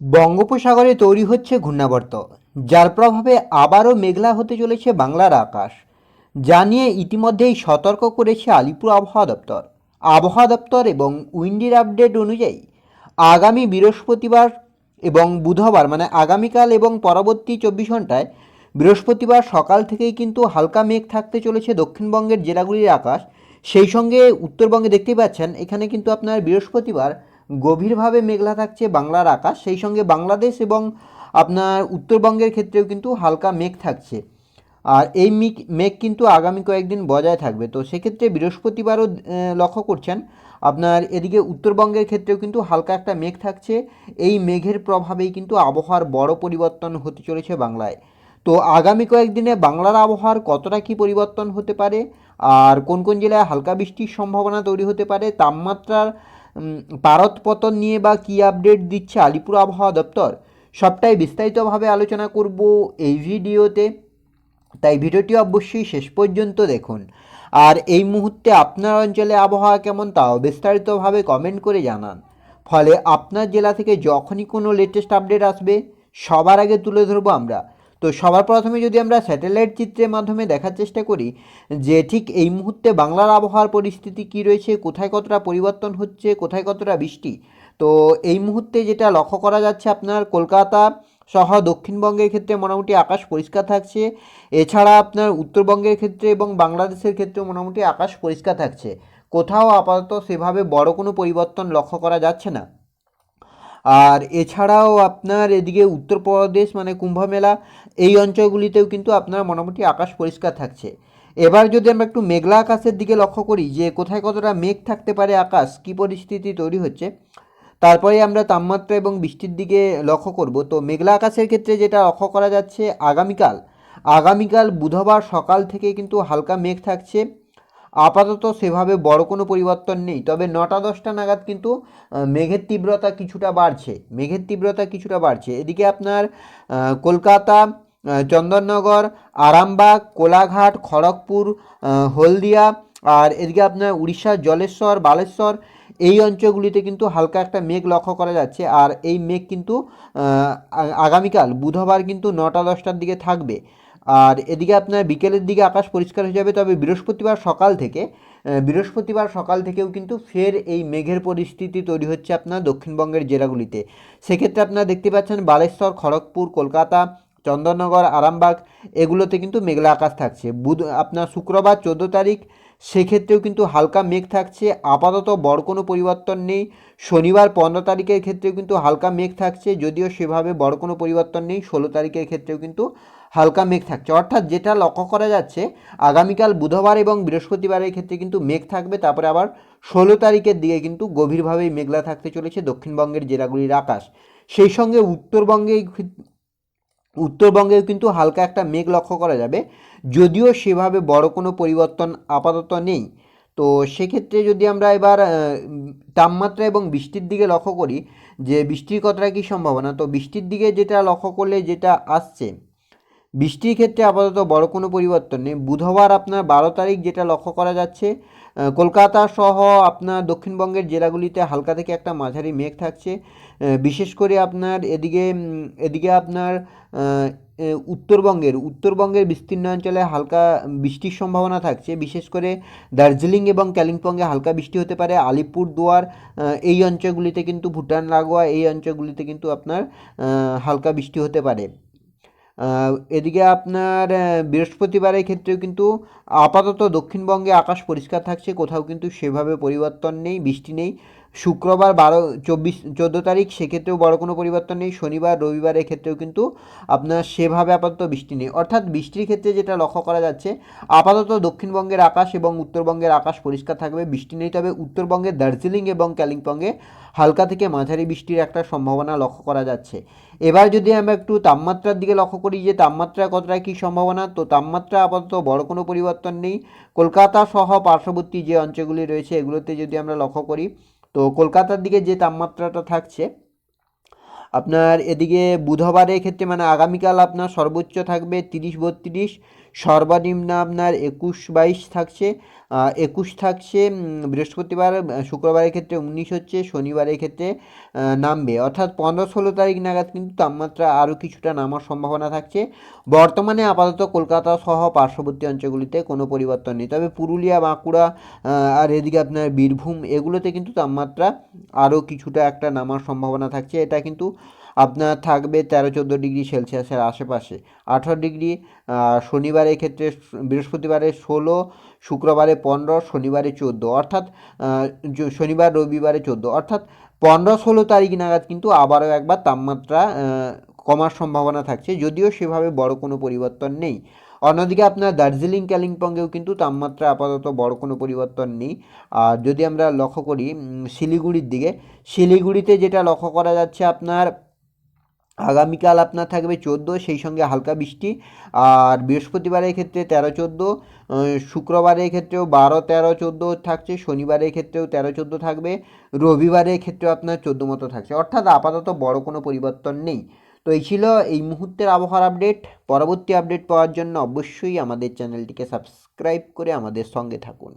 বঙ্গোপসাগরে তৈরি হচ্ছে ঘূর্ণাবর্ত, যার প্রভাবে আবারও মেঘলা হতে চলেছে বাংলার আকাশ, যা নিয়ে ইতিমধ্যেই সতর্ক করেছে আলিপুর আবহাওয়া দপ্তর। আবহাওয়া দপ্তর এবং উইন্ডির আপডেট অনুযায়ী, আগামী বৃহস্পতিবার এবং বুধবার মানে আগামীকাল এবং পরবর্তী চব্বিশ ঘন্টায় বৃহস্পতিবার সকাল থেকেই কিন্তু হালকা মেঘ থাকতে চলেছে দক্ষিণবঙ্গের জেলাগুলির আকাশ। সেই সঙ্গে উত্তরবঙ্গে দেখতেই পাচ্ছেন, এখানে কিন্তু আপনার বৃহস্পতিবার গভীরভাবে মেঘলা থাকছে বাংলার আকাশ। সেই সঙ্গে বাংলাদেশ এবং আপনার উত্তরবঙ্গের ক্ষেত্রেও কিন্তু হালকা মেঘ থাকছে। আর এই মেঘ মেঘ কিন্তু আগামী কয়েকদিন বজায় থাকবে। তো সেক্ষেত্রে বৃহস্পতিবারও লক্ষ্য করছেন। আপনার এদিকে উত্তরবঙ্গের ক্ষেত্রেও কিন্তু হালকা একটা মেঘ থাকছে। এই মেঘের প্রভাবেই কিন্তু আবহাওয়ার বড় পরিবর্তন হতে চলেছে বাংলায়। তো আগামী কয়েকদিনে বাংলার আবহাওয়ার কতটা কী পরিবর্তন হতে পারে? আর কোন কোন জেলায় হালকা বৃষ্টির সম্ভাবনা তৈরি হতে পারে? তাপমাত্রার পারদ পতন নিয়ে বা কী আপডেট দিচ্ছে আলিপুর আবহাওয়া দপ্তর? সবটাই বিস্তারিতভাবে আলোচনা করব এই ভিডিওতে। তাই ভিডিওটি অবশ্যই শেষ পর্যন্ত দেখুন। আর এই মুহূর্তে আপনার অঞ্চলে আবহাওয়া কেমন তাও বিস্তারিতভাবে কমেন্ট করে জানান। ফলে আপনার জেলা থেকে যখনই কোনো লেটেস্ট আপডেট আসবে, সবার আগে তুলে ধরবো আমরা। তো সবার প্রথমে যদি আমরা স্যাটেলাইট চিত্রের মাধ্যমে দেখার চেষ্টা করি যে ঠিক এই মুহূর্তে বাংলার আবহাওয়ার পরিস্থিতি কী রয়েছে, কোথায় কতটা পরিবর্তন হচ্ছে, কোথায় কতটা বৃষ্টি, তো এই মুহূর্তে যেটা লক্ষ্য করা যাচ্ছে আপনার কলকাতা সহ দক্ষিণবঙ্গের ক্ষেত্রে মোটামুটি আকাশ পরিষ্কার থাকছে, এছাড়া আপনার উত্তরবঙ্গের ক্ষেত্রে এবং বাংলাদেশের ক্ষেত্রে মোটামুটি আকাশ পরিষ্কার থাকছে। কোথাও আপাতত সেভাবে বড় কোনো পরিবর্তন লক্ষ্য করা যাচ্ছে না। আর এছাড়াও আপনার এদিকে উত্তরপ্রদেশ মানে কুম্ভ মেলা এই অঞ্চলগুলিতেও কিন্তু আপনার মোটামুটি আকাশ পরিষ্কার থাকছে। এবার যদি আমরা একটু মেঘলা আকাশের দিকে লক্ষ্য করি, যে কোথায় কতটা মেঘ থাকতে পারে আকাশ, কী পরিস্থিতি তৈরি হচ্ছে, তারপরে আমরা তাপমাত্রা এবং বৃষ্টির দিকে লক্ষ্য করব। তো মেঘলা আকাশের ক্ষেত্রে যেটা লক্ষ্য করা যাচ্ছে, আগামীকাল আগামীকাল বুধবার সকাল থেকে কিন্তু হালকা মেঘ থাকছে। আপাতত সেভাবে বড় কোনো পরিবর্তন নেই। তবে নটা, দশটা নাগাদ কিন্তু মেঘের তীব্রতা কিছুটা বাড়ছে। মেঘের তীব্রতা কিছুটা বাড়ছে। এদিকে আপনার কলকাতা চন্দননগর, আরামবাগ, কোলাঘাট, খড়গপুর হলদিয়া আর এদিকে আপনার উড়িষ্যার জলেশ্বর, বালেশ্বর এই অঞ্চলগুলিতে কিন্তু হালকা একটা মেঘ লক্ষ্য করা যাচ্ছে। আর এই মেঘ কিন্তু আগামীকাল, বুধবার কিন্তু নটা, দশটার দিকে থাকবে। আর এদিকে আপনার বিকেলের দিকে আকাশ পরিষ্কার হয়ে যাবে, তবে বৃহস্পতিবার সকাল থেকে বৃহস্পতিবার সকাল থেকেও কিন্তু ফের এই মেঘের পরিস্থিতি তৈরি হচ্ছে আপনার দক্ষিণবঙ্গের জেলাগুলিতে। সেক্ষেত্রে আপনারা দেখতে পাচ্ছেন বালেশ্বর, খড়গপুর, কলকাতা, চন্দননগর, আরামবাগ, এগুলোতে কিন্তু মেঘলা আকাশ থাকছে। বুধ, আপনার শুক্রবার চোদ্দ তারিখ, সেক্ষেত্রেও কিন্তু হালকা মেঘ থাকছে। আপাতত বড় কোনো পরিবর্তন নেই। শনিবার পনেরো তারিখের ক্ষেত্রেও কিন্তু হালকা মেঘ থাকছে, যদিও সেভাবে বড় কোনো পরিবর্তন নেই। ষোলো তারিখের ক্ষেত্রেও কিন্তু হালকা মেঘ থাকছে। অর্থাৎ যেটা লক্ষ্য করা যাচ্ছে, আগামীকাল বুধবার এবং বৃহস্পতিবারের ক্ষেত্রে কিন্তু মেঘ থাকবে, তারপরে আবার ষোলো তারিখের দিকে কিন্তু গভীরভাবেই মেঘলা থাকতে চলেছে দক্ষিণবঙ্গের জেলাগুলির আকাশ। সেই সঙ্গে উত্তরবঙ্গে উত্তরবঙ্গেও কিন্তু হালকা একটা মেঘ লক্ষ্য করা যাবে। যদিও সেভাবে বড় কোনো পরিবর্তন আপাতত নেই। তো সেক্ষেত্রে যদি আমরা এবার তাপমাত্রা এবং বৃষ্টির দিকে লক্ষ্য করি, যে বৃষ্টির কতটা কী সম্ভাবনা? তো বৃষ্টির দিকে যেটা লক্ষ্য করলে যেটা আসছে বৃষ্টির ক্ষেত্রে আপাতত বড় কোনো পরিবর্তন নেই। বুধবার আপনার বারো তারিখ যেটা লক্ষ্য করা যাচ্ছে কলকাতা সহ আপনার দক্ষিণবঙ্গের জেলাগুলিতে হালকা থেকে একটা মাঝারি মেঘ থাকছে। বিশেষ করে আপনার এদিকে এদিকে আপনার উত্তরবঙ্গের উত্তরবঙ্গের বিস্তীর্ণ অঞ্চলে হালকা বৃষ্টির সম্ভাবনা থাকছে। বিশেষ করে দার্জিলিং এবং কালিম্পংয়ে হালকা বৃষ্টি হতে পারে। আলিপুর দুয়ার এই অঞ্চলগুলিতে কিন্তু ভুটান, লাগোয়া এই অঞ্চলগুলিতে কিন্তু আপনার হালকা বৃষ্টি হতে পারে। এদিকে আপনার বৃহস্পতিবারের ক্ষেত্রেও কিন্তু আপাতত দক্ষিণবঙ্গে আকাশ পরিষ্কার থাকছে, কোথাও কিন্তু সেভাবে পরিবর্তন নেই, বৃষ্টি নেই। শুক্রবার বারো, চব্বিশ, চোদ্দ তারিখ, সেক্ষেত্রেও বড় কোনো পরিবর্তন নেই। শনিবার রবিবারের ক্ষেত্রেও কিন্তু আপনার সেভাবে আপাতত বৃষ্টি নেই। অর্থাৎ বৃষ্টির ক্ষেত্রে যেটা লক্ষ্য করা যাচ্ছে, আপাতত দক্ষিণবঙ্গের আকাশ এবং উত্তরবঙ্গের আকাশ পরিষ্কার থাকবে, বৃষ্টি নেই। তবে উত্তরবঙ্গের দার্জিলিং এবং কালিম্পংয়ে হালকা থেকে মাঝারি বৃষ্টির একটা সম্ভাবনা লক্ষ্য করা যাচ্ছে। এবার যদি আমরা একটু তাপমাত্রার দিকে লক্ষ্য করি যে তাপমাত্রা কতটা কী সম্ভাবনা, তো তাপমাত্রা আপাতত বড় কোনো পরিবর্তন নেই। কলকাতা সহ পার্শ্ববর্তী যে অঞ্চলগুলি রয়েছে, এগুলোতে যদি আমরা লক্ষ্য করি তো কলকাতার দিকে যে তাপমাত্রাটা থাকছে, আপনার এদিকে বুধবারের ক্ষেত্রে মানে আগামীকাল আপনার সর্বোচ্চ থাকবে তিরিশ বত্রিশ সর্বনিম্ন আপনার একুশ বাইশ থাকছে একুশ থাকছে বৃহস্পতিবার শুক্রবারের ক্ষেত্রে উনিশ হচ্ছে, শনিবারের ক্ষেত্রে নামবে। অর্থাৎ পনেরো ষোলো তারিখ নাগাদ কিন্তু তাপমাত্রা আরও কিছুটা নামার সম্ভাবনা থাকছে। বর্তমানে আপাতত কলকাতা সহ পার্শ্ববর্তী অঞ্চলগুলিতে কোনো পরিবর্তন নেই। তবে পুরুলিয়া, বাঁকুড়া আর এদিকে আপনার বীরভূম, এগুলোতে কিন্তু তাপমাত্রা আরও কিছুটা একটা নামার সম্ভাবনা থাকছে। এটা কিন্তু আপনার থাকবে তেরো চোদ্দ ডিগ্রি সেলসিয়াসের আশেপাশে। আঠারো ডিগ্রি শনিবারের ক্ষেত্রে বৃহস্পতিবারে ষোলো, শুক্রবারে পনেরো, শনিবারে চোদ্দ। অর্থাৎ শনিবার, রবিবারে চোদ্দ। অর্থাৎ, পনেরো, ষোলো তারিখ নাগাদ কিন্তু আবারও একবার তাপমাত্রা কমার সম্ভাবনা থাকছে। যদিও সেভাবে বড় কোনো পরিবর্তন নেই। অন্যদিকে আপনার দার্জিলিং, কালিম্পংয়েও কিন্তু তাপমাত্রা আপাতত বড় কোনো পরিবর্তন নেই। আর যদি আমরা লক্ষ্য করি শিলিগুড়ির দিকে, শিলিগুড়িতে যেটা লক্ষ্য করা যাচ্ছে আপনার আগামীকাল আপনার থাকবে চোদ্দ, সেই সঙ্গে হালকা বৃষ্টি। আর বৃহস্পতিবারের ক্ষেত্রে তেরো, চোদ্দ। শুক্রবারের ক্ষেত্রেও বারো, তেরো, চোদ্দ থাকছে। শনিবারের ক্ষেত্রেও তেরো, চোদ্দ থাকবে। রবিবারের ক্ষেত্রেও আপনার চোদ্দ মতো থাকছে। অর্থাৎ আপাতত বড় কোনো পরিবর্তন নেই। তো এই ছিল এই মুহূর্তের আবহাওয়ার আপডেট। পরবর্তী আপডেট পাওয়ার জন্য অবশ্যই আমাদের চ্যানেলটিকে সাবস্ক্রাইব করে আমাদের সঙ্গে থাকুন।